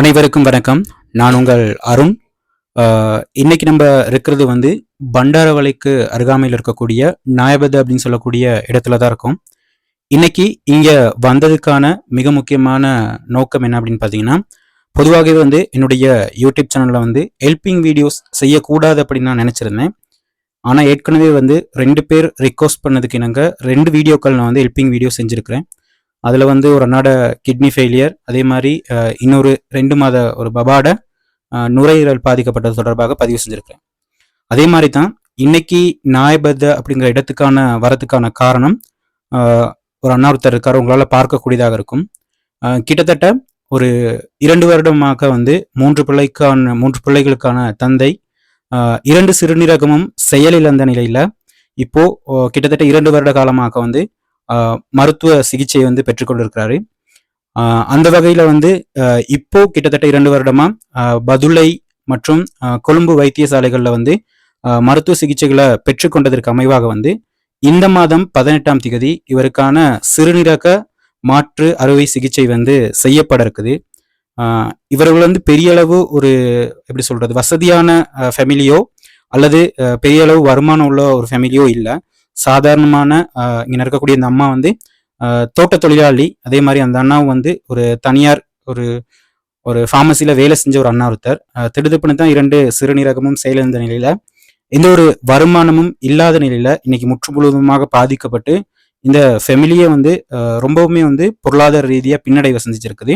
அனைவருக்கும் வணக்கம். நான் உங்கள் அருண். இன்னைக்கு நம்ம இருக்கிறது வந்து பண்டாரவளைக்கு அருகாமையில் இருக்கக்கூடிய நாயபத் அப்படின்னு சொல்லக்கூடிய இடத்துல தான் இருக்கும். இன்னைக்கு இங்கே வந்ததுக்கான மிக முக்கியமான நோக்கம் என்ன அப்படின்னு பார்த்தீங்கன்னா பொதுவாகவே வந்து என்னுடைய யூடியூப் சேனலில் வந்து ஹெல்பிங் வீடியோஸ் செய்யக்கூடாது அப்படின்னு நான் நினச்சிருந்தேன். ஆனால் ஏற்கனவே வந்து ரெண்டு பேர் ரிக்வஸ்ட் பண்ணதுக்கு இணங்க ரெண்டு வீடியோக்கள் நான் வந்து ஹெல்பிங் வீடியோ செஞ்சுருக்கிறேன். அதில் வந்து ஒரு அண்ணாட கிட்னி ஃபெயிலியர் அதே மாதிரி இன்னொரு ரெண்டு மாத ஒரு பபாட நுரையீரல் பாதிக்கப்பட்டது தொடர்பாக பதிவு செஞ்சுருக்கிறேன். அதே மாதிரி தான் இன்னைக்கு நாயபத அப்படிங்கிற இடத்துக்கான வரத்துக்கான காரணம் ஒரு அண்ணா ஒருத்தர் இருக்கார் உங்களால் பார்க்கக்கூடியதாக இருக்கும். கிட்டத்தட்ட ஒரு இரண்டு வருடமாக வந்து மூன்று பிள்ளைக்கான மூன்று பிள்ளைகளுக்கான தந்தை இரண்டு சிறுநீரகமும் செயலிழந்த அந்த இப்போ இப்போது கிட்டத்தட்ட இரண்டு வருட காலமாக வந்து மருத்துவ சிகிச்சை வந்து பெற்றுக்கொண்டிருக்கிறாரு அந்த வகையில வந்து இப்போ கிட்டத்தட்ட இரண்டு வருடமா பதுளை மற்றும் கொழும்பு வைத்தியசாலைகளில் வந்து மருத்துவ சிகிச்சைகளை பெற்றுக்கொண்டதற்கு அமைவாக வந்து இந்த மாதம் பதினெட்டாம் திகதி இவருக்கான சிறுநீரக மாற்று அறுவை சிகிச்சை வந்து செய்யப்பட இருக்குது. இவர்கள் வந்து பெரிய அளவு ஒரு எப்படி சொல்றது வசதியான ஃபேமிலியோ அல்லது பெரிய அளவு வருமானம் உள்ள ஒரு ஃபேமிலியோ இல்லை. சாதாரணமான இங்கே நடக்கக்கூடிய இருக்கக்கூடிய இந்த அம்மா வந்து தோட்ட தொழிலாளி அதே மாதிரி அந்த அண்ணாவும் வந்து ஒரு தனியார் ஒரு ஒரு ஃபார்மசியில் வேலை செஞ்ச ஒரு அண்ணா ஒருத்தர். ஆஹ் தான் இரண்டு சிறுநீரகமும் செயலிழந்த நிலையில் எந்த ஒரு வருமானமும் இல்லாத நிலையில் இன்னைக்கு முற்று முழுவதுமாக பாதிக்கப்பட்டு இந்த ஃபெமிலியை வந்து ரொம்பவுமே வந்து பொருளாதார ரீதியாக பின்னடைவை சந்திச்சிருக்குது.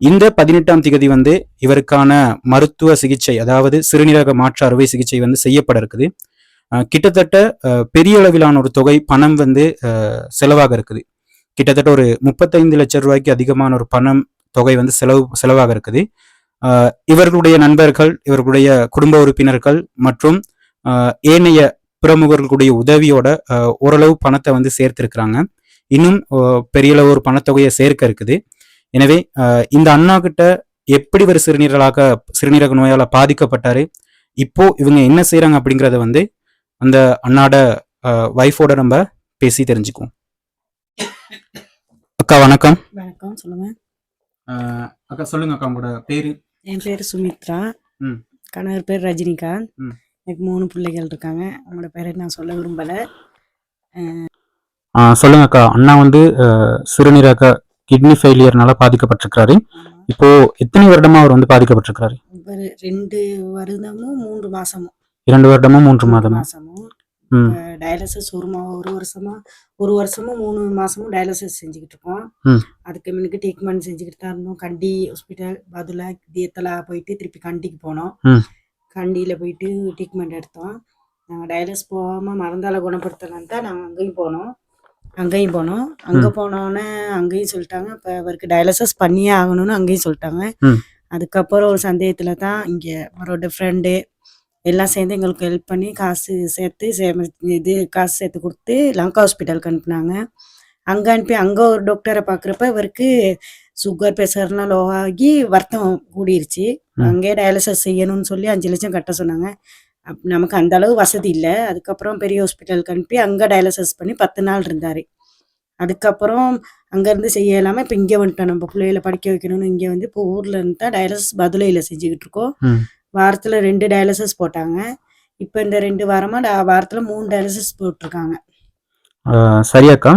இந்த பதினெட்டாம் திகதி வந்து இவருக்கான மருத்துவ சிகிச்சை அதாவது சிறுநீரக மாற்று அறுவை சிகிச்சை வந்து செய்யப்பட இருக்குது. கிட்டத்தட்ட பெரிய அளவிலான ஒரு தொகை பணம் வந்து செலவாக இருக்குது. கிட்டத்தட்ட ஒரு முப்பத்தைந்து லட்சம் ரூபாய்க்கு அதிகமான ஒரு பணம் தொகை வந்து செலவு செலவாக இருக்குது. இவர்களுடைய நண்பர்கள் இவர்களுடைய குடும்ப உறுப்பினர்கள் மற்றும் ஏனைய பிரமுகர்களுடைய உதவியோட ஓரளவு பணத்தை வந்து சேர்த்திருக்கிறாங்க. இன்னும் பெரிய அளவு ஒரு பணத்தொகையை சேர்க்க இருக்குது. எனவே இந்த அண்ணா கிட்ட எப்படி ஒரு சிறுநீரலாக சிறுநீரக நோயால் பாதிக்கப்பட்டாரு? இப்போ இவங்க என்ன செய்யறாங்க அப்படிங்கிறத வந்து அந்த அண்ணாட ஒய்ஃபோட நம்ம பேசி தெரிஞ்சுக்குவோம். அக்கா வணக்கம். வணக்கம் சொல்லுங்க. அக்கா சொல்லுங்க அக்கா உங்களோட பேரு? என் பேர் சுமித்ரா. ம். கணவர் பேர் ரஜினிகாந்த். ம். எனக்கு மூணு பிள்ளைகள் இருக்காங்க. அவங்களோட பேரை நான் சொல்ல விரும்பலை. சொல்லுங்க அக்கா. அண்ணா வந்து அஹ், சிறுநீரக கிட்னி ஃபெயிலியர்னால பாதிக்கப்பட்டிருக்கிறாரு. இப்போ எத்தனை வருடமா அவர் வந்து பாதிக்கப்பட்டிருக்கிறாரு? ரெண்டு வருடமும் மூன்று மாசமும். இரண்டு வருடமா மூன்று மாதமா மாசமும். ம். டயாலிசிஸ் ஒரு ஒரு வருஷமா ஒரு வருஷமும் மூணு மாசமும் டயாலிசிஸ் செஞ்சுக்கிட்டு இருக்கோம். அதுக்கு முன்னுக்கு ட்ரீட்மெண்ட் செஞ்சுக்கிட்டு தான் இருந்தோம். கண்டி ஹாஸ்பிட்டல் பதுல தியத்தலா போயிட்டு திருப்பி கண்டிக்கு போனோம். கண்டியில் போயிட்டு ட்ரீட்மெண்ட் எடுத்தோம். நாங்கள் டயாலிசிஸ் போகாமல் மருந்தால குணப்படுத்தலான்னு தான் நாங்கள் அங்கேயும் போனோம். அங்கேயும் போனோம். அங்கே போனோன்னே அங்கேயும் சொல்லிட்டாங்க இப்போ அவருக்கு டயாலிசிஸ் பண்ணியே ஆகணும்னு அங்கேயும் சொல்லிட்டாங்க. அதுக்கப்புறம் ஒரு சந்தேகத்தில் தான் இங்கே அவரோட ஃப்ரெண்டு எல்லாம் சேர்ந்து எங்களுக்கு ஹெல்ப் பண்ணி காசு சேர்த்து சேம இது காசு சேர்த்து கொடுத்து லங்கா ஹாஸ்பிட்டலுக்கு அனுப்புனாங்க. அங்கே அனுப்பி அங்கே ஒரு டாக்டரை பார்க்குறப்ப இவருக்கு சுகர் ப்ரெஷர்லாம் லோ ஆகி வருத்தம் கூடிருச்சு. அங்கேயே டயாலிசிஸ் செய்யணும்னு சொல்லி அஞ்சு லட்சம் கட்ட சொன்னாங்க. அப் நமக்கு அந்த அளவு வசதி இல்லை. அதுக்கப்புறம் பெரிய ஹாஸ்பிட்டலுக்கு அனுப்பி அங்கே டயாலிசிஸ் பண்ணி பத்து நாள் இருந்தார். அதுக்கப்புறம் அங்கேருந்து செய்ய இல்லாமல் இப்போ இங்கே வந்துட்டோம். நம்ம பிள்ளைகளை படிக்க வைக்கணும்னு இங்கே வந்து இப்போ ஊரில் இருந்து தான் டயாலிசிஸ் பதுளையில் செஞ்சுக்கிட்டு இருக்கோம். வாரத்தில் ரெண்டு டயாலிசிஸ் போட்டாங்க. இப்போ இந்த ரெண்டு வாரமாக வாரத்தில் மூணு டயாலிசிஸ் போட்டிருக்காங்க. அஹ், சரி அக்கா.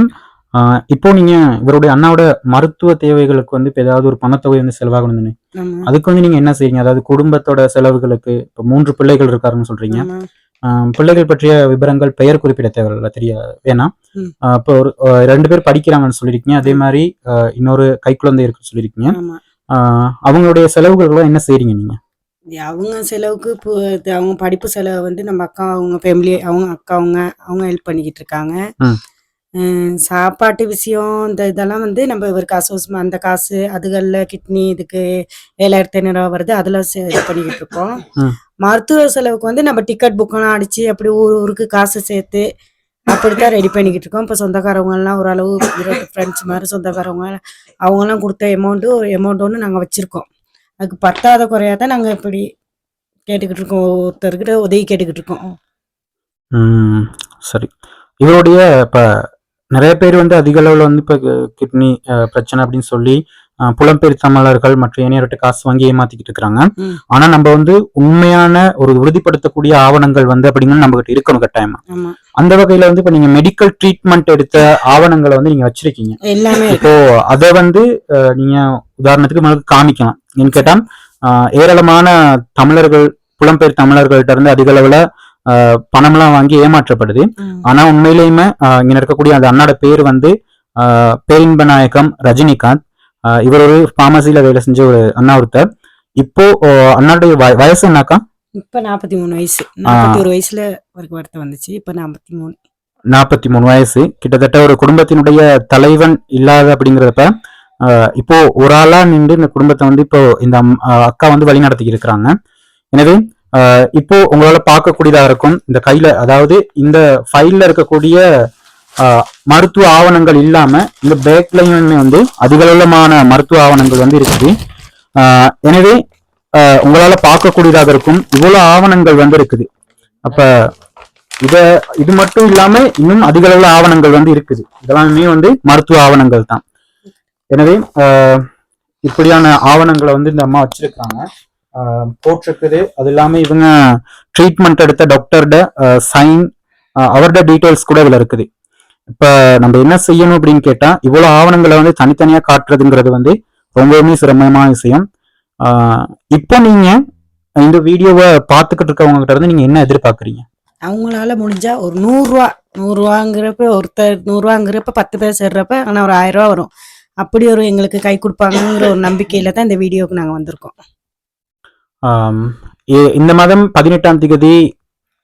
அஹ், இப்போ நீங்க இவருடைய அண்ணாவோட மருத்துவ தேவைகளுக்கு வந்து இப்போ ஏதாவது ஒரு பணத்தொகை வந்து செலவாகணும் தானே அதுக்கு வந்து நீங்க என்ன செய்றீங்க? அதாவது குடும்பத்தோட செலவுகளுக்கு இப்போ மூன்று பிள்ளைகள் இருக்காருன்னு சொல்றீங்க. பிள்ளைகள் பற்றிய விவரங்கள் பெயர் குறிப்பிட தேவையில்ல தெரிய வேணாம். இப்போ ஒரு ரெண்டு பேர் படிக்கிறாங்கன்னு சொல்லியிருக்கீங்க. அதே மாதிரி இன்னொரு கைக்குழந்தை இருக்குன்னு சொல்லியிருக்கீங்க. அவங்களுடைய செலவுகள்லாம் என்ன செய்றீங்க நீங்க? அவங்க செலவுக்கு இப்போ அவங்க படிப்பு செலவு வந்து நம்ம அக்கா அவங்க ஃபேமிலி அவங்க அக்கா அவங்க அவங்க ஹெல்ப் பண்ணிக்கிட்டு இருக்காங்க. சாப்பாட்டு விஷயம் இந்த இதெல்லாம் வந்து நம்ம இவருக்கு அசோசியமா அந்த காசு அதுகளில் கிட்னி இதுக்கு ஏழாயிரத்தி ஐநூறுரூவா வருது அதில் இது பண்ணிக்கிட்டு இருக்கோம். மருத்துவ செலவுக்கு வந்து நம்ம டிக்கெட் புக்கெல்லாம் அடித்து அப்படி ஊர் ஊருக்கு காசு சேர்த்து அப்படித்தான் ரெடி பண்ணிக்கிட்டு இருக்கோம். இப்போ சொந்தக்காரவங்கலாம் ஓரளவு ஃப்ரெண்ட்ஸ் மாதிரி சொந்தக்காரவங்க அவங்கெல்லாம் கொடுத்த அமௌண்ட்டு ஒரு அமௌண்ட் ஒன்று நாங்கள் வச்சுருக்கோம். அதுக்கு பத்தாத குறையாக தான் நாங்கள் இப்படி கேட்டுக்கிட்டு இருக்கோம் ஒருத்தர்கிட்ட உதவி கேட்டுக்கிட்டு இருக்கோம் சரி. இவருடைய இப்போ நிறைய பேர் வந்து அதிக அளவில் வந்து இப்போ கிட்னி பிரச்சனை அப்படின்னு சொல்லி புலம்பெயர் தமிழர்கள் மற்றும் இணையர்கிட்ட காசு வாங்கி ஏமாத்திக்கிட்டு இருக்கிறாங்க. ஆனா நம்ம வந்து உண்மையான ஒரு உறுதிப்படுத்தக்கூடிய ஆவணங்கள் வந்து அப்படிங்கிறது நம்ம கிட்ட இருக்கணும் கட்டாயமா. அந்த வகையில வந்து இப்ப நீங்க மெடிக்கல் ட்ரீட்மெண்ட் எடுத்த ஆவணங்களை வந்து நீங்க வச்சிருக்கீங்க. இப்போ அதை வந்து நீங்க உதாரணத்துக்கு உங்களுக்கு காமிக்கலாம். ஏன்னு கேட்டா ஏராளமான தமிழர்கள் புலம்பெயர் தமிழர்கள்ட்ட இருந்து அதிக அளவுல பணம்லாம் வாங்கி ஏமாற்றப்படுது. ஆனா உண்மையிலேயுமே இங்க இருக்கக்கூடிய அந்த அண்ணாட பேர் வந்து பேரின்ப நாயகம் ரஜினிகாந்த். இவர் ஒரு பார்மசியில வேலை செஞ்ச ஒரு அண்ணா ஒருத்தர். இப்போ வய- வயசு என்னக்கா? இப்ப நாற்பத்தி மூணு வயசு. நாற்பத்தி ஒரு வயசுல ஒரு வருத்தம் வந்துச்சு. இப்ப நாற்பத்தி மூணு நாற்பத்தி மூணு வயசு. கிட்டத்தட்ட ஒரு குடும்பத்தினுடைய தலைவன் இல்லாத அப்படிங்கிறப்ப இப்போ ஒரு ஆளா நின்று இந்த குடும்பத்தை வந்து இப்போ இந்த அக்கா வந்து வழி நடத்தி இருக்கிறாங்க. எனவே இப்போ உங்களால பார்க்கக்கூடியதா இருக்கும். இந்த கையில அதாவது இந்த ஃபைல்ல இருக்கக்கூடிய மருத்துவ ஆவணங்கள் இல்லாம இந்த பேக்லயுமே வந்து அதிகளமான மருத்துவ ஆவணங்கள் வந்து இருக்குது. எனவே உங்களால பார்க்கக்கூடியதாக இருக்கும். இவ்வளவு ஆவணங்கள் வந்து இருக்குது. அப்ப இத இது மட்டும் இல்லாம இன்னும் அதிக அளவுல ஆவணங்கள் வந்து இருக்குது. இதெல்லாமே வந்து மருத்துவ ஆவணங்கள் தான். எனவே இப்படியான ஆவணங்களை வந்து இந்த அம்மா வச்சிருக்காங்க போட்டிருக்குது. அது இல்லாம இவங்க ட்ரீட்மெண்ட் எடுத்த டாக்டர்ட சைன் அவரோட டீட்டெயில்ஸ் கூட இதுல இருக்குது. இப்ப நம்ம என்ன செய்யணும் அப்படின்னு கேட்டா இவ்வளவு ஆவணங்களை வந்து தனித்தனியா காட்டுறதுங்கிறது வந்து ரொம்பவுமே சிரமமான விஷயம். இப்போ நீங்க இந்த வீடியோவை பார்த்துக்கிட்டு இருக்கவங்க கிட்ட இருந்து நீங்க என்ன எதிர்பார்க்கறீங்க? அவங்களால முடிஞ்சா ஒரு நூறுரூவா நூறுரூவாங்கிறப்ப ஒருத்தர் நூறுரூவாங்கிறப்ப பத்து பேர் சேர்றப்ப ஆனால் ஒரு ஆயிரம் ரூபா வரும். அப்படி ஒரு எங்களுக்கு கை கொடுப்பாங்கங்கிற ஒரு நம்பிக்கையில தான் இந்த வீடியோவுக்கு நாங்கள் வந்திருக்கோம். இந்த மாதம் பதினெட்டாம் தேதி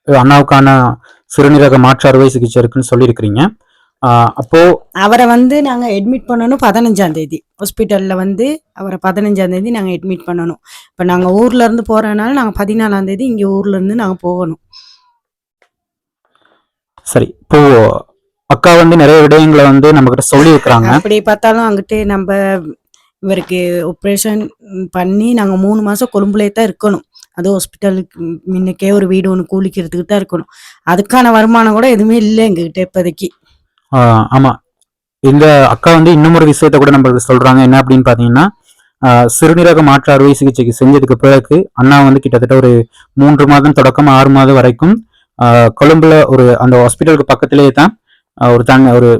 அண்ணாவுக்கான சிறுநீரக மாற்று அறுவை சிகிச்சை இருக்குன்னு சொல்லியிருக்கிறீங்க. அப்போ அவரை வந்து நாங்கள் அட்மிட் பண்ணணும் பதினஞ்சாம் தேதி. ஹாஸ்பிட்டலில் வந்து அவரை பதினஞ்சாம் தேதி நாங்கள் அட்மிட் பண்ணணும். இப்போ நாங்கள் ஊர்ல இருந்து போறதுனால நாங்கள் பதினாலாம் தேதி இங்கே ஊர்ல இருந்து நாங்கள் போகணும். சரி இப்போ அக்கா வந்து நிறைய விடயங்களை வந்து நம்ம கிட்ட சொல்லியிருக்கிறாங்க. அப்படி பார்த்தாலும் அங்கிட்டு நம்ம இவருக்கு ஆப்ரேஷன் பண்ணி நாங்கள் மூணு மாதம் கொழும்புலே தான் இருக்கணும். அது ஹாஸ்பிட்டலுக்கு முன்னுக்கே ஒரு வீடு ஒன்று கூலிக்கிறதுக்கு தான் இருக்கணும். அதுக்கான வருமானம் கூட எதுவுமே இல்லை எங்ககிட்ட இப்போதைக்கு. ஆமா. இந்த அக்கா வந்து இன்னமொரு விஷயத்தை விஷயத்த கூட நம்மளுக்கு சொல்றாங்க. என்ன அப்படின்னு பாத்தீங்கன்னா சிறுநீரக மாற்று அறுவை சிகிச்சைக்கு செஞ்சதுக்கு பிறகு அண்ணா வந்து கிட்டத்தட்ட ஒரு மூன்று மாதம் தொடக்கம் ஆறு மாதம் வரைக்கும் கொழும்புல ஒரு அந்த ஹாஸ்பிட்டலுக்கு பக்கத்திலேயே தான் ஒரு தங்க ஒரு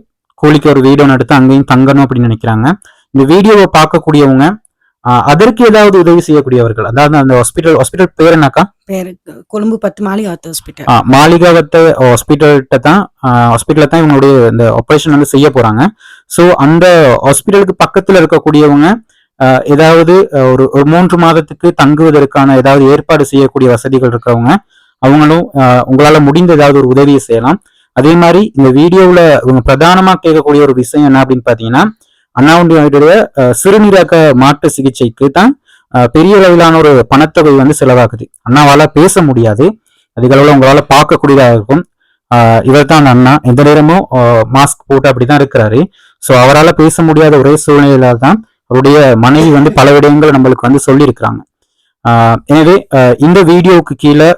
கூலிக்கு ஒரு வீடு ஒன்று எடுத்து அங்கேயும் தங்கணும் அப்படின்னு நினைக்கிறாங்க. இந்த வீடியோவை பார்க்கக்கூடியவங்க அதற்கு ஏதாவது உதவி செய்யக்கூடியவர்கள் அதாவது அந்த ஹாஸ்பிட்டல் ஹாஸ்பிட்டல் பேர் என்னக்கா? பேர் கொழும்பு பத்து மாளிகை ஆத்து ஹாஸ்பிட்டல் மாளிகாவத்த ஹாஸ்பிட்டல்கிட்ட தான் ஹாஸ்பிட்டலில் தான் இவங்களுடைய இந்த ஆப்ரேஷன் வந்து செய்ய போறாங்க. ஸோ அந்த ஹாஸ்பிட்டலுக்கு பக்கத்தில் இருக்கக்கூடியவங்க ஏதாவது ஒரு ஒரு மூன்று மாதத்துக்கு தங்குவதற்கான ஏதாவது ஏற்பாடு செய்யக்கூடிய வசதிகள் இருக்கிறவங்க அவங்களும் உங்களால முடிந்த ஏதாவது ஒரு உதவியை செய்யலாம். அதே மாதிரி இந்த வீடியோவில் இவங்க பிரதானமா கேட்கக்கூடிய ஒரு விஷயம் என்ன அப்படின்னு பார்த்தீங்கன்னா அண்ணாவுடைய ஆ, சிறுநீரக மாற்று சிகிச்சைக்கு தான் பெரிய அளவிலான ஒரு பணத்தொகை வந்து செலவாகுது. அண்ணாவால் பேச முடியாது. அதிகளவில் உங்களால் பார்க்கக்கூடியதாக இருக்கும். இவர் தான் அண்ணா. எந்த நேரமும் மாஸ்க் போட்டு அப்படிதான் இருக்கிறாரு. ஸோ அவரால் பேச முடியாத ஒரே சூழ்நிலையில தான் அவருடைய மனைவி வந்து பல விடயங்கள் நம்மளுக்கு வந்து சொல்லியிருக்கிறாங்க. எனவே இந்த வீடியோவுக்கு கீழே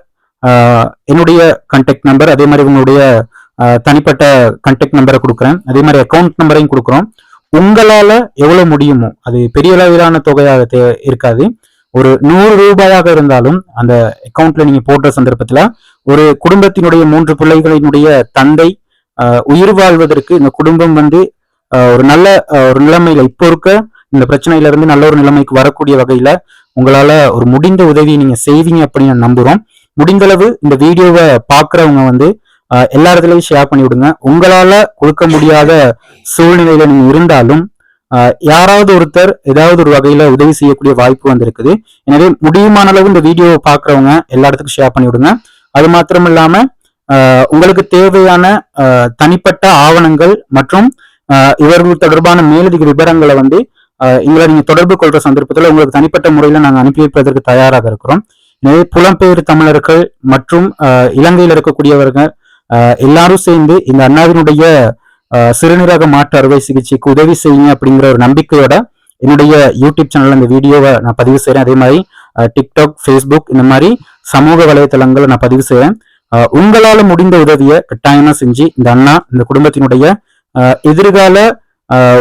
என்னுடைய கான்டாக்ட் நம்பர் அதே மாதிரி உங்களுடைய தனிப்பட்ட கான்டாக்ட் நம்பரை கொடுக்குறேன். அதே மாதிரி அக்கௌண்ட் நம்பரையும் கொடுக்குறோம். உங்களால எவ்வளவு முடியுமோ அது பெரிய அளவிலான தொகையாக தே- இருக்காது. ஒரு நூறு ரூபாயாக இருந்தாலும் அந்த அக்கௌண்ட்ல நீங்க போடுற சந்தர்ப்பத்துல ஒரு குடும்பத்தினுடைய மூன்று பிள்ளைகளினுடைய தந்தை உயிர் வாழ்வதற்கு இந்த குடும்பம் வந்து ஒரு நல்ல ஒரு நிலைமையில இப்போ இருக்க இந்த பிரச்சனையில இருந்து நல்ல ஒரு நிலைமைக்கு வரக்கூடிய வகையில உங்களால ஒரு முடிந்த உதவியை நீங்க செய்வீங்க அப்படின்னு நான் நம்புறோம். முடிந்தளவு இந்த வீடியோவை பாக்குறவங்க வந்து எல்லா இடத்துலையும் ஷேர் பண்ணி விடுங்க. உங்களால கொடுக்க முடியாத சூழ்நிலையில நீங்க இருந்தாலும் யாராவது ஒருத்தர் ஏதாவது ஒரு வகையில உதவி செய்யக்கூடிய வாய்ப்பு வந்திருக்குது. எனவே முடியுமான அளவு இந்த வீடியோவை பாக்குறவங்க எல்லா இடத்துக்கும் ஷேர் பண்ணி விடுங்க. அது மாத்திரம் இல்லாம உங்களுக்கு தேவையான தனிப்பட்ட ஆவணங்கள் மற்றும் இவர்கள் தொடர்பான மேலதிக விவரங்களை வந்து எங்களை நீங்க தொடர்பு கொள்ற சந்தர்ப்பத்தில் உங்களுக்கு தனிப்பட்ட முறையில நாங்கள் அனுப்பி வைப்பதற்கு தயாராக இருக்கிறோம். எனவே புலம்பெயர் தமிழர்கள் மற்றும் இலங்கையில் இருக்கக்கூடியவர்கள் எல்லாரும் சேர்ந்து இந்த அண்ணாவினுடைய சிறுநீரக மாற்று அறுவை சிகிச்சைக்கு உதவி செய்யுங்க அப்படிங்கிற ஒரு நம்பிக்கையோட என்னுடைய யூடியூப் சேனல்ல இந்த வீடியோவை நான் பதிவு செய்கிறேன் அதே மாதிரி டிக்டாக் ஃபேஸ்புக் இந்த மாதிரி சமூக வலைத்தளங்களை நான் பதிவு செய்றேன். உங்களால் உங்களால முடிந்த உதவியை கட்டாயமா செஞ்சு இந்த அண்ணா இந்த குடும்பத்தினுடைய எதிர்கால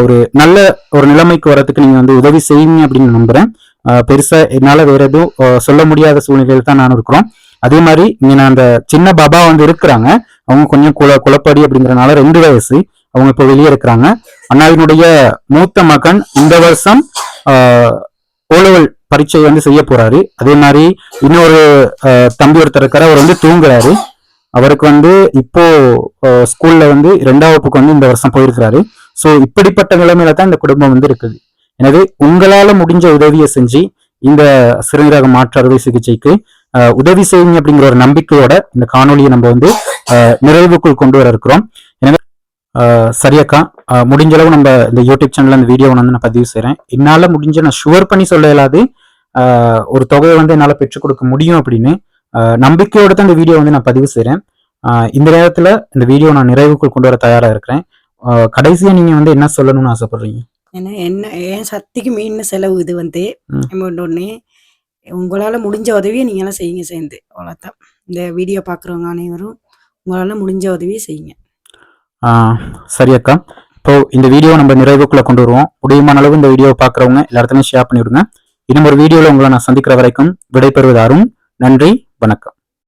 ஒரு நல்ல ஒரு நிலைமைக்கு வரத்துக்கு நீங்க வந்து உதவி செய்வீங்க அப்படின்னு நம்புறேன். ஆஹ் பெருசா என்னால வேற எதுவும் சொல்ல முடியாத சூழ்நிலையில் தான் நான் இருக்கிறோம். அதே மாதிரி இங்க நான் அந்த சின்ன பாபா வந்து இருக்கிறாங்க. அவங்க கொஞ்சம் குல குழப்படி அப்படிங்கறனால ரெண்டு வயசு. அவங்க இப்போ வெளியே இருக்கிறாங்க. அண்ணாவினுடைய மூத்த மகன் இந்த வருஷம் ஓலவல் பரீட்சை வந்து செய்ய போறாரு. அதே மாதிரி இன்னொரு தம்பி ஒருத்தர் இருக்கிற அவர் வந்து தூங்குறாரு. அவருக்கு வந்து இப்போ ஸ்கூல்ல வந்து ரெண்டாம் வகுப்புக்கு வந்து இந்த வருஷம் போயிருக்கிறாரு. சோ இப்படிப்பட்ட நிலைமையில தான் இந்த குடும்பம் வந்து இருக்குது. எனவே உங்களால முடிஞ்ச உதவியை செஞ்சு இந்த சிறுநீரக மாற்று அறுவை சிகிச்சைக்கு உதவி செய்யுங்க அப்படிங்கிற ஒரு நம்பிக்கையோட இந்த காணொலியை நம்ம வந்து நிறைவுக்குள் கொண்டு வர இருக்கிறோம். எனவே சரியக்கா முடிஞ்ச அளவு நம்ம இந்த யூடியூப் சேனல்ல இந்த வீடியோ வந்து நான் பதிவு செய்றேன். என்னால முடிஞ்ச நான் ஷுவர் பண்ணி சொல்ல இயலாது. ஆஹ் ஒரு தொகையை வந்து என்னால பெற்றுக் கொடுக்க முடியும் அப்படின்னு நம்பிக்கையோட தான் இந்த வீடியோ வந்து நான் பதிவு செய்றேன். ஆஹ் இந்த நேரத்துல இந்த வீடியோ நான் நிறைவுக்குள் கொண்டு வர தயாரா இருக்கிறேன். கடைசியா நீங்க வந்து என்ன சொல்லணும்னு ஆசைப்படுறீங்க? ஏன்னா என்ன ஏன் சக்திக்கு மீன் செலவு இது வந்து? ஒன்று உங்களால் முடிஞ்ச உதவியை நீங்களாம் செய்யுங்க சேர்ந்து. அவ்வளோதான் இந்த வீடியோ பார்க்குறவங்க அனைவரும் உங்களால் முடிஞ்ச உதவியை செய்யுங்க. சரி அக்கா. இப்போ இந்த வீடியோ நம்ம நிறைவுக்குள்ளே கொண்டு வருவோம். முடியுமான அளவு இந்த வீடியோ பார்க்குறவங்க எல்லாத்துலையும் ஷேர் பண்ணிவிடுங்க இன்னும் ஒரு வீடியோவில் உங்களை நான் சந்திக்கிற வரைக்கும் விடைபெறுவது அருண். நன்றி வணக்கம்.